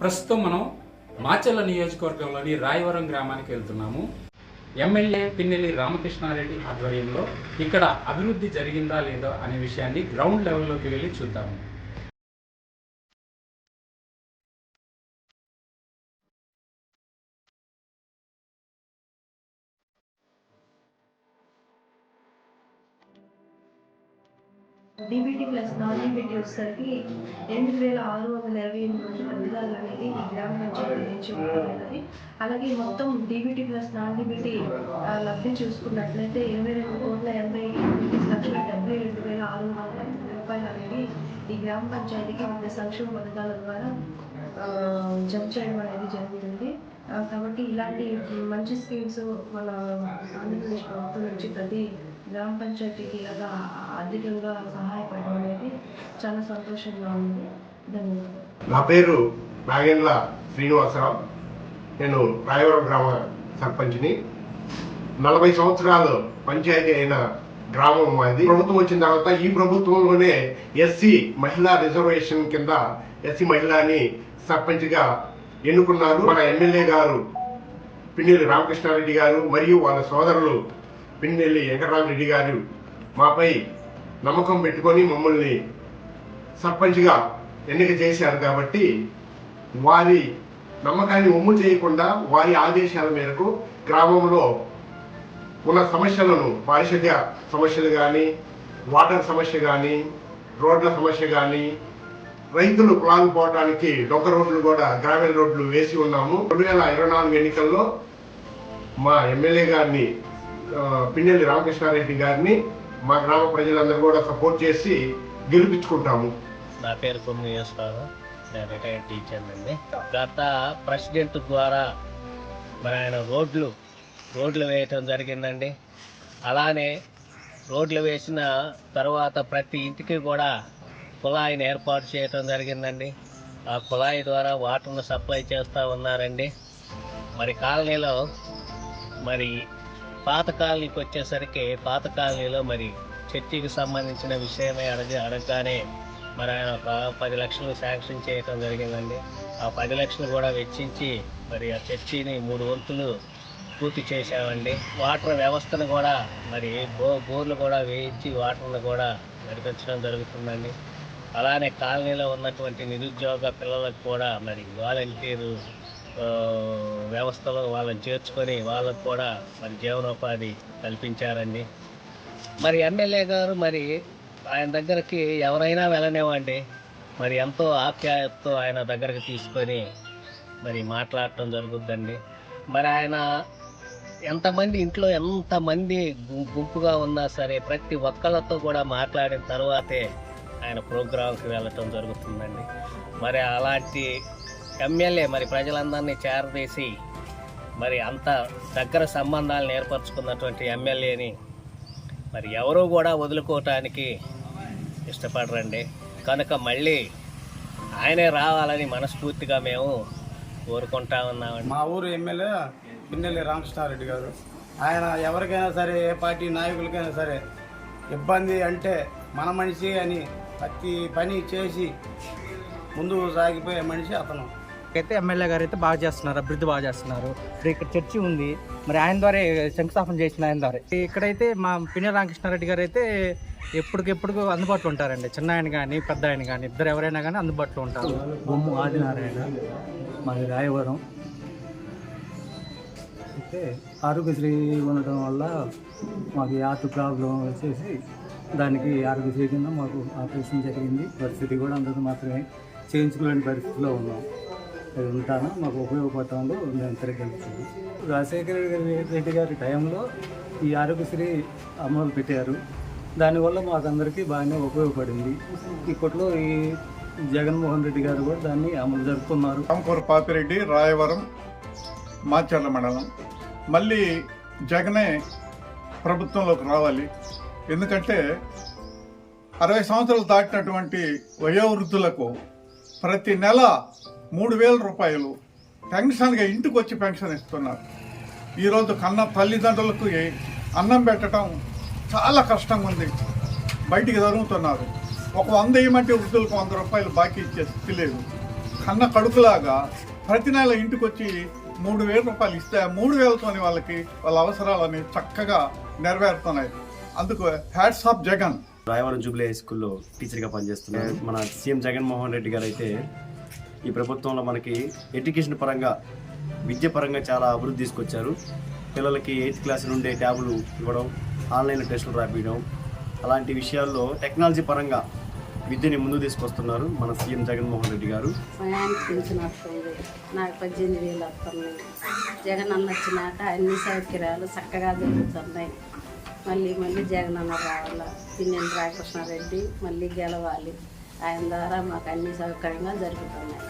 ప్రస్తుతం మనం మాచల్ల నియోజకవర్గంలోని రాయవరం గ్రామానికి వెళ్తున్నాము. ఎమ్మెల్యే పిన్నెల్లి రామకృష్ణారెడ్డి ఆధ్వర్యంలో ఇక్కడ అభివృద్ధి జరిగిందా లేదా అనే విషయాన్ని గ్రౌండ్ లెవెల్లోకి వెళ్ళి చూద్దాము. డీబీటీ ప్లస్ నాన్ డీబీటీ వచ్చేసరికి ఎనిమిది వేల ఆరు వందల ఇరవై ఎనిమిది మంది లబ్ధిదారులు అనేది ఈ గ్రామ పంచాయతీ నుంచి అలాగే మొత్తం డీబీటీ ప్లస్ నాన్ డీబీటీ లబ్ధి చూసుకున్నట్లయితే ఇరవై రెండు కోట్ల ఎనభై ఎనిమిది లక్షల డెబ్బై రెండు వేల ఆరు వందల రూపాయలు అనేది ఈ గ్రామ పంచాయతీకి వివిధ సంక్షేమ పథకాల ద్వారా జమ చేయడం అనేది జరుగుతుంది కాబట్టి ఇలాంటి మంచి స్కీమ్స్ మన ఆంధ్రప్రదేశ్ ప్రభుత్వం నుంచి ప్రతి గ్రామ పంచాయతీకి అలా ఆర్థికంగా సహాయపడడం అనేది చాలా సంతోషంగా ఉంది. ధన్యవాదాలు. నా పేరు నాగేంద్ర శ్రీనివాసరావు. నేను రాయవరం గ్రామ సర్పంచ్ని. నలభై సంవత్సరాలు పంచాయతీ అయిన గ్రామం అది ప్రభుత్వం వచ్చిన తర్వాత ఈ ప్రభుత్వంలోనే ఎస్సీ మహిళా రిజర్వేషన్ కింద ఎస్సీ మహిళని సర్పంచ్గా ఎన్నుకున్నారు. మన ఎమ్మెల్యే గారు పిన్నెల్లి రామకృష్ణారెడ్డి గారు మరియు వాళ్ళ సోదరులు పిన్నెల్లి వెంకటరామరెడ్డి గారు మాపై నమ్మకం పెట్టుకొని మమ్మల్ని సర్పంచ్గా ఎన్నిక చేశారు కాబట్టి వారి నమ్మకాన్ని ఉమ్ము చేయకుండా వారి ఆదేశాల మేరకు గ్రామంలో ఉన్న సమస్యలను పారిశుద్ధ్య సమస్యలు కానీ వాటర్ సమస్య కానీ రోడ్ల సమస్య కానీ రైతులు పొలాలు పోవడానికి డొక్క రోడ్లు కూడా గ్రామీణ రోడ్లు వేసి ఉన్నాము. రెండు వేల ఇరవై నాలుగు ఎన్నికల్లో మా ఎమ్మెల్యే గారిని ఆ, పిన్నెల్లి రామకృష్ణారెడ్డి గారిని మా గ్రామ ప్రజలందరూ కూడా సపోర్ట్ చేసి గెలిపించుకుంటాము. నా పేరు కొమ్మి నేను రిటైర్డ్ టీచర్ అండి. గత ప్రెసిడెంట్ ద్వారా మరి ఆయన రోడ్లు రోడ్లు వేయటం జరిగిందండి. అలానే రోడ్లు వేసిన తర్వాత ప్రతి ఇంటికి కూడా కుళాయిని ఏర్పాటు చేయటం జరిగిందండి. ఆ కుళాయి ద్వారా వాటర్ను సప్లై చేస్తూ ఉన్నారండి. మరి కాలనీలో మరి పాత కాలనీకి వచ్చేసరికి పాత కాలనీలో మరి చర్చికి సంబంధించిన విషయమే అడగ అడగగానే మరి ఆయన ఒక పది లక్షలు శాంక్షన్ చేయటం జరిగిందండి. ఆ పది లక్షలు కూడా వెచ్చించి మరి ఆ చర్చిని మూడు వంతులు పూర్తి చేశామండి. వాటర్ వ్యవస్థను కూడా మరి బో బోర్లు కూడా వేయించి వాటర్ను కూడా నడిపించడం జరుగుతుందండి. అలానే కాలనీలో ఉన్నటువంటి నిరుద్యోగ పిల్లలకు కూడా మరి వాలంటీరు వ్యవస్థలో వాళ్ళని చేర్చుకొని వాళ్ళకు కూడా మరి జీవనోపాధి కల్పించారండి. మరి ఎమ్మెల్యే గారు మరి ఆయన దగ్గరికి ఎవరైనా వెళ్ళనివ్వండి. మరి ఎంతో ఆప్యాయతతో ఆయన దగ్గరకు తీసుకొని మరి మాట్లాడటం జరుగుద్దండి. మరి ఆయన ఎంతమంది ఇంట్లో ఎంతమంది గుంపుగా ఉన్నా సరే ప్రతి ఒక్కళ్ళతో కూడా మాట్లాడిన తర్వాతే ఆయన ప్రోగ్రాంకి వెళ్ళటం జరుగుతుందండి. మరి అలాంటి ఎమ్మెల్యే మరి ప్రజలందరినీ చేరదీసి మరి అంత దగ్గర సంబంధాలను ఏర్పరచుకున్నటువంటి ఎమ్మెల్యేని మరి ఎవరూ కూడా వదులుకోవటానికి ఇష్టపడరండి. కనుక మళ్ళీ ఆయనే రావాలని మనస్ఫూర్తిగా మేము కోరుకుంటా ఉన్నామండి. మా ఊరు ఎమ్మెల్యే పిన్నెల్లి రామకృష్ణారెడ్డి గారు. ఆయన ఎవరికైనా సరే ఏ పార్టీ నాయకులకైనా సరే ఇబ్బంది అంటే మన మనిషి అని ప్రతి పని చేసి ముందుకు సాగిపోయే మనిషి అతను. అయితే ఎమ్మెల్యే గారు అయితే బాగా చేస్తున్నారు అభివృద్ధి బాగా చేస్తున్నారు. ఇప్పుడు ఇక్కడ చర్చి ఉంది. మరి ఆయన ద్వారా శంకుస్థాపన చేసిన ఆయన ద్వారా. ఇక్కడైతే మా పిన్న రామకృష్ణారెడ్డి గారు అయితే ఎప్పటికెప్పుడు అందుబాటులో ఉంటారండి. చిన్న ఆయన కానీ పెద్ద ఆయన కానీ ఇద్దరు ఎవరైనా కానీ అందుబాటులో ఉంటారు. బొమ్మ ఆదినారాయణ మాది రాయవరం. అయితే ఆరోగ్యశ్రీ ఉండటం వల్ల మాకు యాత్ ప్రాబ్లం వచ్చేసి దానికి ఆరోగ్యశ్రీ కింద మాకు ఆపరేషన్ జరిగింది. పరిస్థితి కూడా అందరూ మాత్రమే చేయించుకోలేని పరిస్థితిలో ఉన్నాం. ఉంటాను. మాకు ఉపయోగపడటంలో మేము తిరగలుగుతుంది రాజశేఖర రెడ్డి గారి టైంలో ఈ ఆరోగ్యశ్రీ అమలు పెట్టారు. దానివల్ల మాకందరికీ బాగానే ఉపయోగపడింది. ఇప్పట్లో ఈ జగన్మోహన్ రెడ్డి గారు కూడా దాన్ని అమలు జరుపుతున్నారు. రామకూర పాపిరెడ్డి రాయవరం మాచర్ల మండలం. మళ్ళీ జగనే ప్రభుత్వంలోకి రావాలి. ఎందుకంటే అరవై సంవత్సరాలు దాటినటువంటి వయోవృద్ధులకు ప్రతి నెల మూడు వేల రూపాయలు. పెన్షన్గా ఇంటికి వచ్చి పెన్షన్ ఇస్తున్నారు. ఈరోజు కన్న తల్లిదండ్రులకు అన్నం పెట్టడం చాలా కష్టంగా ఉంది. బయటికి జరుగుతున్నారు. ఒక వంద ఇవ్వమంటే వృద్ధులకు వంద రూపాయలు బాకీ ఇచ్చే స్థితి లేదు. కన్న కడుపులాగా ప్రతి నెల ఇంటికి వచ్చి మూడు వేల రూపాయలు ఇస్తే ఆ మూడు వేలతోని వాళ్ళకి వాళ్ళ అవసరాలని చక్కగా నెరవేరుతున్నాయి. అందుకు hats off Jagan. Rayavaram jubilee high స్కూల్లో టీచర్గా పనిచేస్తున్నాను మన సీఎం జగన్మోహన్ రెడ్డి గారు అయితే ఈ ప్రభుత్వంలో మనకి ఎడ్యుకేషన్ పరంగా విద్య పరంగా చాలా అభివృద్ధి తీసుకొచ్చారు. పిల్లలకి ఎయిత్ క్లాస్ నుండే ట్యాబులు ఇవ్వడం ఆన్లైన్ టెస్టులు రాపించడం అలాంటి విషయాల్లో టెక్నాలజీ పరంగా విద్యని ముందు తీసుకొస్తున్నారు మన సీఎం జగన్మోహన్ రెడ్డి గారు. నాకు పద్దెనిమిది వేలు వస్తున్నాయి జగన్ అన్న వచ్చినాక అన్ని సౌకర్యాలు చక్కగా జరుగుతున్నాయి. మళ్ళీ మళ్ళీ జగన్ అన్న రావాలా? పిన్నెల రామకృష్ణారెడ్డి మళ్ళీ గెలవాలి. ఆయన ద్వారా మాకు అన్ని సౌకర్యంగా జరుగుతున్నాయి.